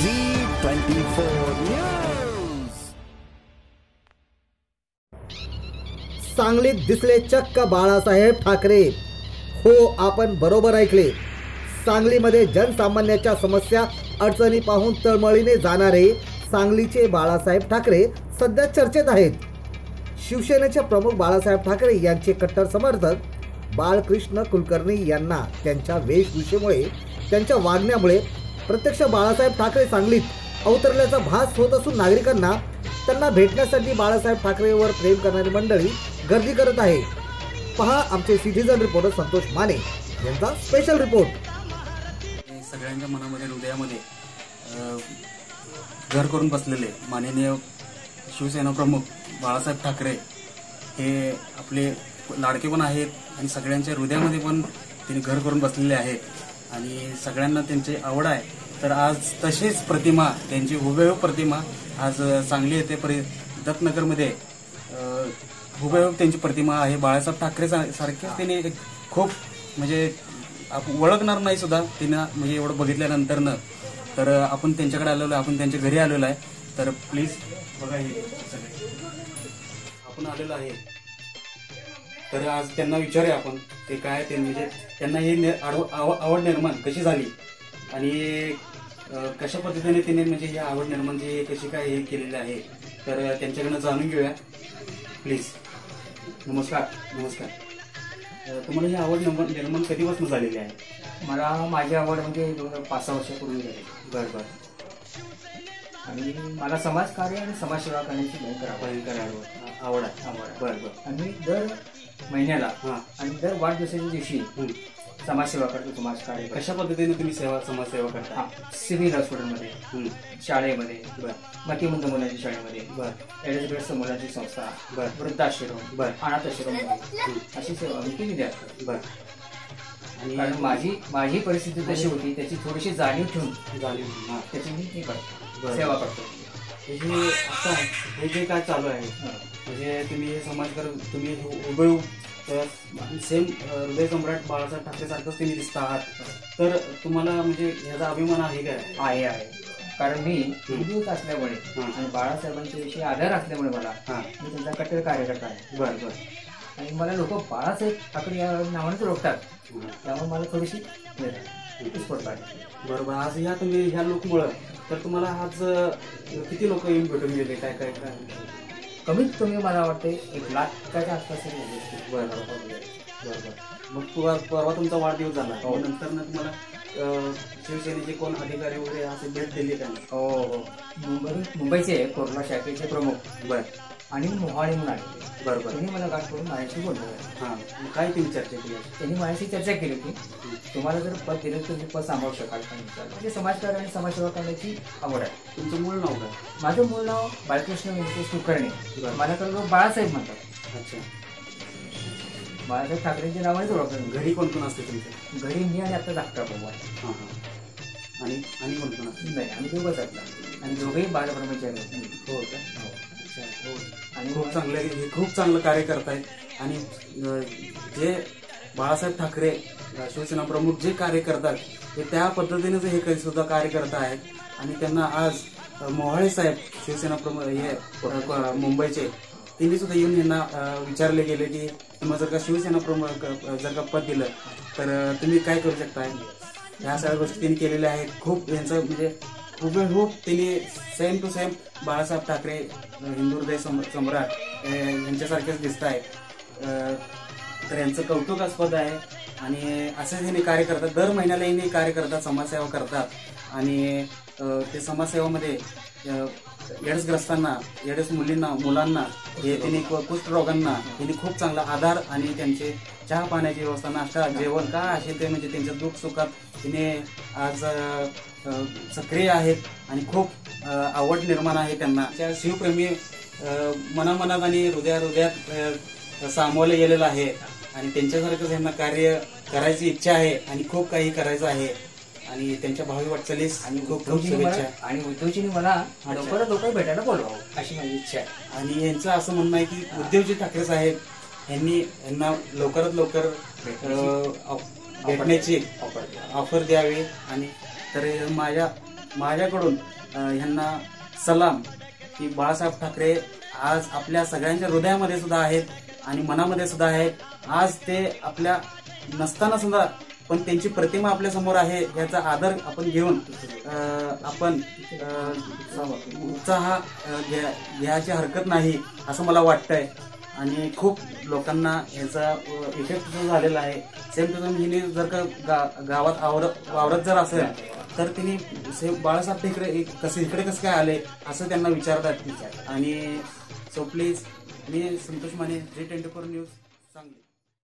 Zee twenty four news सांगलीत दिसले चक्क बाळासाहेब ठाकरे. हो आपण बरोबर ऐकले. सांगलीमध्ये जनसामान्याच्या समस्या अडचणी पाहून तळमळीने जाणारे सांगलीचे बाळासाहेब ठाकरे सध्या चर्चेत आहेत. शिवसेनेचे प्रमुख बाळासाहेब ठाकरे यांचे कट्टर समर्थक बाळकृष्ण कुलकर्णी यांना त्यांच्या वेशभूषेमुळे त्यांच्या वागण्यामुळे प्रत्यक्ष बाळासाहेब ठाकरे सांगलीत अवतरल्याचा भास होत असून नागरिकांना त्यांना भेटण्यासाठी बाळासाहेब ठाकरेवर प्रेम करणारी मंडळी गर्दी करत आहे. पहा आमचे सिटीजन रिपोर्टर संतोष माने यांचा स्पेशल रिपोर्ट सगळ्यांच्या मनामध्ये हृदयामध्ये घर करून बसलेले माननीय शिवसेना प्रमुख बाळासाहेब ठाकरे हे आपले लाडके पण आहेत आणि सगळ्यांच्या हृदयामध्ये पण त्यांनी घर करून बसलेले आहेत. आणि सगळ्यांना त्यांची आवड आहे. तर आज तशीच प्रतिमा त्यांची हुबेहूब प्रतिमा आज सांगली येथे परि दत्तनगरमध्ये हुबेहूब त्यांची प्रतिमा आहे. बाळासाहेब ठाकरे सा- सारखेच त्यांनी एक खूप म्हणजे ओळखणार नाही सुद्धा तिनं म्हणजे एवढं बघितल्यानंतर तर आपण त्यांच्याकडे आलेलो आहे आपण त्यांच्या घरी आलेलो आहे. तर प्लीज बघा हे सगळे. आपण आलेलो आहे. तर आज त्यांना विचारूया आपण ते काय ते म्हणजे त्यांना ही आवड निर्माण कशी झाली? आणि कशा पद्धतीने तिने म्हणजे ही आवड निर्माण जी कशी काय हे केलेली आहे तर त्यांच्याकडनं जाणून घेऊया. प्लीज नमस्कार. नमस्कार. तुम्हाला ही आवड निर्माण निर्माण कधीपासून झालेली आहे? मला माझी आवड म्हणजे दोन पाच सहा वर्षापूर्वी झाली. बरं बरं. आणि मला समाजकार्य आणि समाजसेवा करण्याची भयंकर आवड आवड आहे. आवड आहे. बरं बरं. आणि दर महिन्याला. हां. आणि दर वाढदिवसाच्या दिवशी. समाजसेवा करतो समाजकार्य करतो कशा पद्धतीने तुम्ही सेवा समाजसेवा करता? हा. सिव्हिल हॉस्पिटलमध्ये. शाळेमध्ये बरं. मतिमंद मुलांच्या शाळेमध्ये बरं. एडसग्रस्त मुलांची संस्था बरं. वृद्धाश्रम बरं. अनाथाश्रममध्ये अशी सेवा मी केलेली आहे. बरं. आणि कारण माझी माझी परिस्थिती कशी होती त्याची थोडीशी जाणीव ठेवून झाली हां. त्याची मी हे करतो. बरं. सेवा करतो. हे जे आता हे जे काय चालू आहे हं. म्हणजे तुम्ही हे समाजकार तुम्ही हुबेहूब सेम हृदय सम्राट बाळासाहेब ठाकरे सारखंच तुम्ही दिसता आहात. तर तुम्हाला म्हणजे ह्याचा अभिमान आहे काय? आहे आहे. कारण मी हिंदूच असल्यामुळे हं. आणि बाळासाहेबांच्या विषयी आदर असल्यामुळे मला हां. मी त्यांचा कट्टर कार्यकर्ता आहे. बरं बरं. आणि मला लोक बाळासाहेब ठाकरे या नावानेच ओळखतात. हं. त्यामुळे मला थोडीशी. बरोबर. आज ह्या तुम्ही ह्या लोकमुळं तर तुम्हाला आज किती लोक येऊन भेटून गेले? काय काय काय? कमीत कमी मला वाटते एक लाखाच्या आसपास तरी झाले असतील. बरं बरं बरं मग परवा परवा तुमचा वाढदिवस झाला. हो. नंतर ना तुम्हाला अं, शिवसेनेचे कोण अधिकारी वगैरे असे भेट दिली का हो हो. मुंबई मुंबईचे कोरोना शाखेचे प्रमुख. बर. आणि मोहाळे म्हणून आले बर बर त्यांनी मला गाठ करून माझ्याशी बोललो हां. मग काय तुम्ही चर्चा केली त्यांनी माझ्याशी चर्चा केली होती. तुम्हाला जर पद दिलं तर तुम्ही पद सांभाळू शकाल का विचारलं. म्हणजे समाजकार्य आणि समाजसेवा करण्याची आवड आहे. तुमचं मूळ नाव काय? माझं मूळ नाव बाळकृष्ण व्यंकटेश कुलकर्णी. माझ्याकडे लोक बाळासाहेब म्हणतात. अच्छा. बाळासाहेब ठाकरेंच्या नावानेच ओळखतात. घरी कोण कोण असते तुमचं? घरी मी आणि आता धाकटा भाऊ आहे. हां हां. आणि आणि कोण कोण असते? नाही आम्ही दोघंच आपला आणि दोघेही बालब्रह्मचारी. हो का? आणि खूप चांगलं हे खूप चांगलं कार्य करतायत. आणि जे बाळासाहेब ठाकरे शिवसेना प्रमुख जे कार्य करतात ते त्या पद्धतीनेच हे सुद्धा कार्य करत आहेत. आणि त्यांना आज मोहाळे साहेब शिवसेना प्रमुख हे मुंबईचे त्यांनी सुद्धा येऊन यांना विचारले गेले की तुम्हाला जर का शिवसेना प्रमुख जर का पद दिलं तर तुम्ही काय करू शकताय? ह्या सगळ्या गोष्टी त्यांनी केलेल्या आहेत. खूप यांचं म्हणजे हुबेहूब त्यांनी same to same Balasaheb Thackeray अं, सम- सम्राट यांच्यासारखेच दिसत आहेत. तर यांचं कौतुकास्पद आहे. आणि असे त्यांनी कार्य करतात. दर महिन्याला कार्य करतात. समाजसेवा करतात. आणि ते समाजसेवामध्ये एड्सग्रस्तांना एड्स मुलींना मुलांना हे त्यांनी कुष्ठरोगांना त्यांनी खूप चांगला आधार आणि त्यांचे चहा पाण्याची व्यवस्था नाश्ता जेवण काय असेल ते म्हणजे त्यांच्या दुःख सुखात तिने आज सक्रिय आहेत आणि खूप आवड निर्माण आहे त्यांना. त्या शिवप्रेमी मनामनात आणि हृदया हृदयात सामावलं गेलेलं आहे आणि त्यांच्यासारखं त्यांना कार्य करायची इच्छा आहे आणि खूप काही करायचं आहे. आणि त्यांच्या भावी वाटचालीस आणि खूप खूप उद्धवजींनी शुभेच्छा. मला आणि उद्धवजींनी मला लवकरात लवकर भेटायला बोलवावं अशी माझी इच्छा आहे. आणि यांचं असं म्हणणं आहे की उद्धवजी ठाकरे साहेब यांनी यांना लवकरात लवकर अं, भेटण्याची ऑफर द्यावी. आणि तर माझ्या माझ्याकडून अ, ह्यांना सलाम की बाळासाहेब ठाकरे आज आपल्या सगळ्यांच्या हृदयामध्ये सुद्धा आहेत आणि मनामध्ये सुद्धा आहेत. आज ते आपल्या नसताना सुद्धा पण त्यांची प्रतिमा आपल्यासमोर आहे याचा आदर आपण घेऊन आपण उत्साह घ्या- घ्यायची हरकत नाही असं मला वाटतंय. आणि खूप लोकांना ह्याचा इफेक्ट जो झालेला आहे सेम टू सेम हिने जर का गा- गावात आवरत वावरत जर असेल तर तिने सेम बाळासाहेब ठाकरे कसे इकडे कसं काय आले असं त्यांना विचारतात. आणि so please me Santosh Mane J twenty four news Sangli.